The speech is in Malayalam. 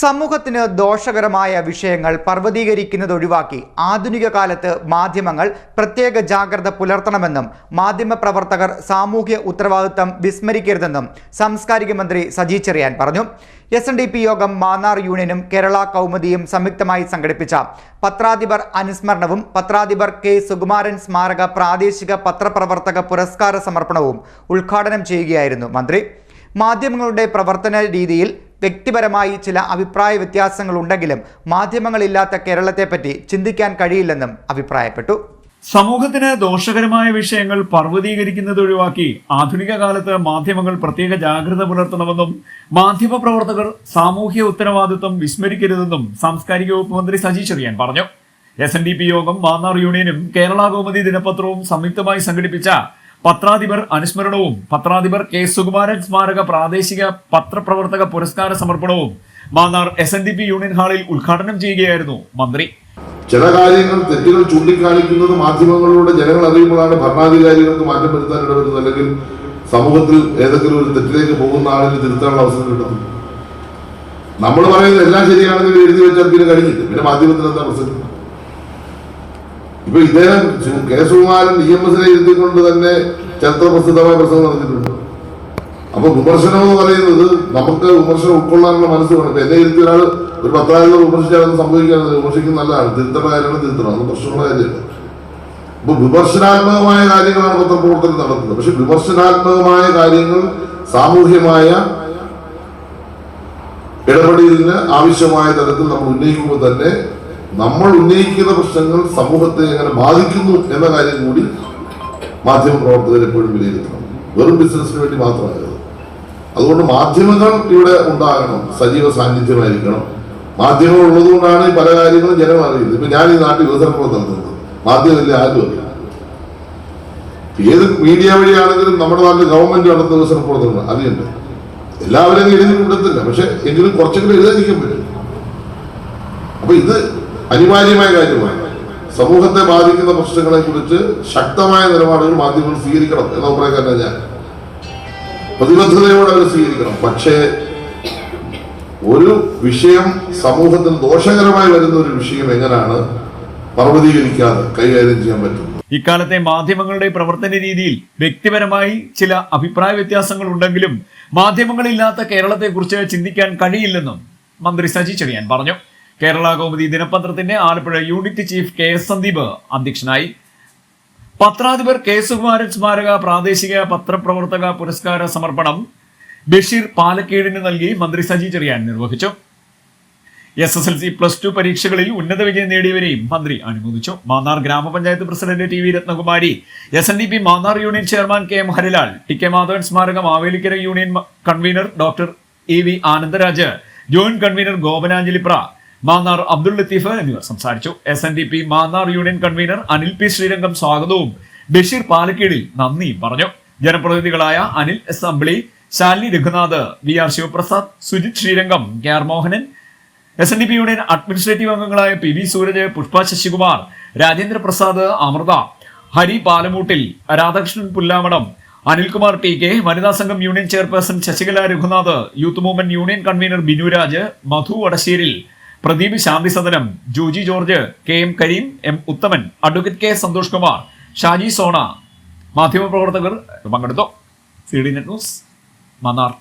സമൂഹത്തിന് ദോഷകരമായ വിഷയങ്ങൾ പർവതീകരിക്കുന്നത് ഒഴിവാക്കി ആധുനിക കാലത്ത് മാധ്യമങ്ങൾ പ്രത്യേക ജാഗ്രത പുലർത്തണമെന്നും മാധ്യമപ്രവർത്തകർ സാമൂഹ്യ ഉത്തരവാദിത്തം വിസ്മരിക്കരുതെന്നും സാംസ്കാരിക മന്ത്രി സജി ചെറിയാൻ പറഞ്ഞു. എസ് എൻ ഡി പി യോഗം മാന്നാർ യൂണിയനും കേരള കൗമുദിയും സംയുക്തമായി സംഘടിപ്പിച്ച പത്രാധിപർ അനുസ്മരണവും പത്രാധിപർ കെ സുകുമാരൻ സ്മാരക പ്രാദേശിക പത്രപ്രവർത്തക പുരസ്കാര സമർപ്പണവും ഉദ്ഘാടനം ചെയ്യുകയായിരുന്നു മന്ത്രി. മാധ്യമങ്ങളുടെ പ്രവർത്തന രീതിയിൽ വ്യക്തിപരമായി ചില അഭിപ്രായ വ്യത്യാസങ്ങളുണ്ടെങ്കിലും മാധ്യമങ്ങളില്ലാത്ത കേരളത്തെപ്പറ്റി ചിന്തിക്കാൻ കഴിയില്ലെന്നും അഭിപ്രായപ്പെട്ടു. സമൂഹത്തിന് ദോഷകരമായ വിഷയങ്ങൾ പർവതീകരിക്കുന്നത് ഒഴിവാക്കി ആധുനിക കാലത്ത് മാധ്യമങ്ങൾ പ്രത്യേക ജാഗ്രത പുലർത്തണമെന്നും മാധ്യമ പ്രവർത്തകർ സാമൂഹ്യ ഉത്തരവാദിത്വം വിസ്മരിക്കരുതെന്നും സാംസ്കാരിക വകുപ്പ് മന്ത്രി സജി ചെറിയാൻ പറഞ്ഞു. എസ് എൻ ഡി പി യോഗം മാന്നാർ യൂണിയനും കേരള കൗമുദി ദിനപത്രവും സംയുക്തമായി സംഘടിപ്പിച്ച പത്രാധിപർ അനുസ്മരണവും പത്രാധിപർ കെ. സുകുമാരൻ സ്മാരക പ്രാദേശിക പത്രപ്രവർത്തക പുരസ്കാര സമർപ്പണവും Mannar S N D P union ഹാളിൽ ഉദ്ഘാടനം ചെയ്യുകയായിരുന്നു മന്ത്രി. ചില കാര്യങ്ങൾ തെറ്റുകൾ ചൂണ്ടിക്കാണിക്കുന്നത് മാധ്യമങ്ങളിലൂടെ ജനങ്ങൾ അറിയുമ്പോഴാണ് ഭരണാധികാരികൾക്ക് മാറ്റം വരുത്താൻ ഇടവരുന്നത്. അല്ലെങ്കിൽ സമൂഹത്തിൽ ഏതെങ്കിലും ഒരു തെറ്റിലേക്ക് പോകുന്ന ആളിന് തിരുത്താനുള്ള അവസരം കിട്ടുന്നു നമ്മൾ പറയുന്നത് എല്ലാം ശരിയാണെന്ന് എഴുതി വെച്ചാൽ പിന്നെ കഴിഞ്ഞിട്ട്. പിന്നെ മാധ്യമത്തിന് എന്താ പ്രസക്തി ഇപ്പൊ ഇദ്ദേഹം കെ സുകുമാരൻ ഇ എം എസിനെ എഴുതിക്കൊണ്ട് തന്നെ ചരിത്ര പ്രസിദ്ധമായ പ്രസംഗം നടത്തിയിട്ടുണ്ട്. അപ്പൊ വിമർശനം എന്ന് പറയുന്നത് നമുക്ക് വിമർശനം ഉൾക്കൊള്ളാനുള്ള മനസ്സ് വേണം എന്നെ ഇരുത്തി ഒരാൾ ഒരു പത്തായിരം വിമർശിച്ചാലൊന്നും സംഭവിക്കാതെ വിമർശിക്കുന്ന നല്ലതാണ് തിരുത്തേണ്ട കാര്യമാണ് തിരുത്തണം അതൊന്നും പ്രശ്നമുള്ള കാര്യമില്ല. അപ്പൊ വിമർശനാത്മകമായ കാര്യങ്ങളാണ് പത്രപ്രവർത്തനം നടത്തുന്നത്. പക്ഷെ വിമർശനാത്മകമായ കാര്യങ്ങൾ സാമൂഹ്യമായ ഇടപെടലിന് ആവശ്യമായ തരത്തിൽ നമ്മൾ ഉന്നയിക്കുമ്പോൾ തന്നെ നമ്മൾ ഉന്നയിക്കുന്ന പ്രശ്നങ്ങൾ സമൂഹത്തെ എങ്ങനെ ബാധിക്കുന്നു എന്ന കാര്യം കൂടി മാധ്യമ പ്രവർത്തകർ എപ്പോഴും വിലയിരുത്തണം. വെറും ബിസിനസ്സിന് വേണ്ടി മാത്രമായത് അതുകൊണ്ട് മാധ്യമങ്ങൾ ഇവിടെ ഉണ്ടാകണം. സജീവ സാന്നിധ്യമായിരിക്കണം. മാധ്യമങ്ങൾ ഉള്ളതുകൊണ്ടാണ് ഈ പല കാര്യങ്ങളും ജനം അറിയുന്നത്. ഇപ്പൊ ഞാൻ ഈ നാട്ടിൽ വികസന പ്രവർത്തനം മാധ്യമമില്ല ആരും അറിയാം ഏത് മീഡിയ വഴിയാണെങ്കിലും നമ്മുടെ നാട്ടിൽ ഗവൺമെന്റ് നടത്തുന്ന വികസന പ്രവർത്തനങ്ങൾ അറിയണ്ട്? എല്ലാവരും എഴുതി കൊടുത്തില്ല പക്ഷെ എങ്കിലും കുറച്ചെങ്കിലും എഴുതാതിരിക്കാൻ പറ്റും. അപ്പൊ ഇത് അനിവാര്യമായ കാര്യമാണ് സമൂഹത്തെ ബാധിക്കുന്ന പ്രശ്നങ്ങളെ കുറിച്ച് ശക്തമായ നിലപാടുകൾ മാധ്യമങ്ങൾ സ്വീകരിക്കണം എന്ന അഭിപ്രായക്കാരനാണ് ഞാൻ. പ്രതിബദ്ധതയോടെ അവർ സ്വീകരിക്കണം. പക്ഷേ ഒരു വിഷയം സമൂഹത്തിൽ ദോഷകരമായി വരുന്ന ഒരു വിഷയം എങ്ങനെയാണ് പർവതീകരിക്കാതെ കൈകാര്യം ചെയ്യാൻ പറ്റും ഇക്കാലത്തെ മാധ്യമങ്ങളുടെ പ്രവർത്തന രീതിയിൽ വ്യക്തിപരമായി ചില അഭിപ്രായ വ്യത്യാസങ്ങൾ ഉണ്ടെങ്കിലും മാധ്യമങ്ങളില്ലാത്ത കേരളത്തെക്കുറിച്ച് ചിന്തിക്കാൻ കഴിയില്ലെന്നും മന്ത്രി സജി ചെറിയാൻ പറഞ്ഞു. കേരള കൗമുദി ദിനപത്രത്തിന്റെ Alappuzha unit chief K S Sandeep അധ്യക്ഷനായി. പത്രാധിപർ കെ സുകുമാരൻ സ്മാരക പ്രാദേശിക പത്രപ്രവർത്തക പുരസ്കാര സമർപ്പണം ബഷീർ പാലക്കേടിന് നൽകി മന്ത്രി സജി ചെറിയാൻ നിർവഹിച്ചു. S S L C plus two പരീക്ഷകളിൽ ഉന്നത വിജയം നേടിയവരെയും മന്ത്രി അനുമോദിച്ചു. Mannar grama panchayat president T V Ratnakumari S N D P Mannar union chairman K M Harilal T K Madhavan സ്മാരക Mavelikara union convener doctor A V Anandaraj joint convener ഗോപനാഞ്ജലിപ്ര Mannar Abdul Latheef എന്നിവർ സംസാരിച്ചു. S N D P Mannar union convener Anil P Sreerangam സ്വാഗതവും. ബഷീർ പാലക്കീടിൽ നന്ദിയും പറഞ്ഞു. ജനപ്രതിനിധികളായ Anil assembly Ambili Shalini Raghunath V R Sivaprasad Sujith Sreerangam K R Mohanan S N D P union administrative അംഗങ്ങളായ P V Sooraj Pushpa Sasikumar Rajendra Prasad Amrita Hari പാലമൂട്ടിൽ Radhakrishnan Pullamadam Anilkumar T K വനിതാ സംഘം union chairperson Sasikala Raghunath youth movement union convener Binuraj Madhu Vadasseril Pradeep Santhisadanam Joji George K M Kareem M Uthaman advocate K Santhosh Kumar Shaji Sona. മാധ്യമപ്രവർത്തകർ പങ്കെടുത്തു? C D net news Mannar.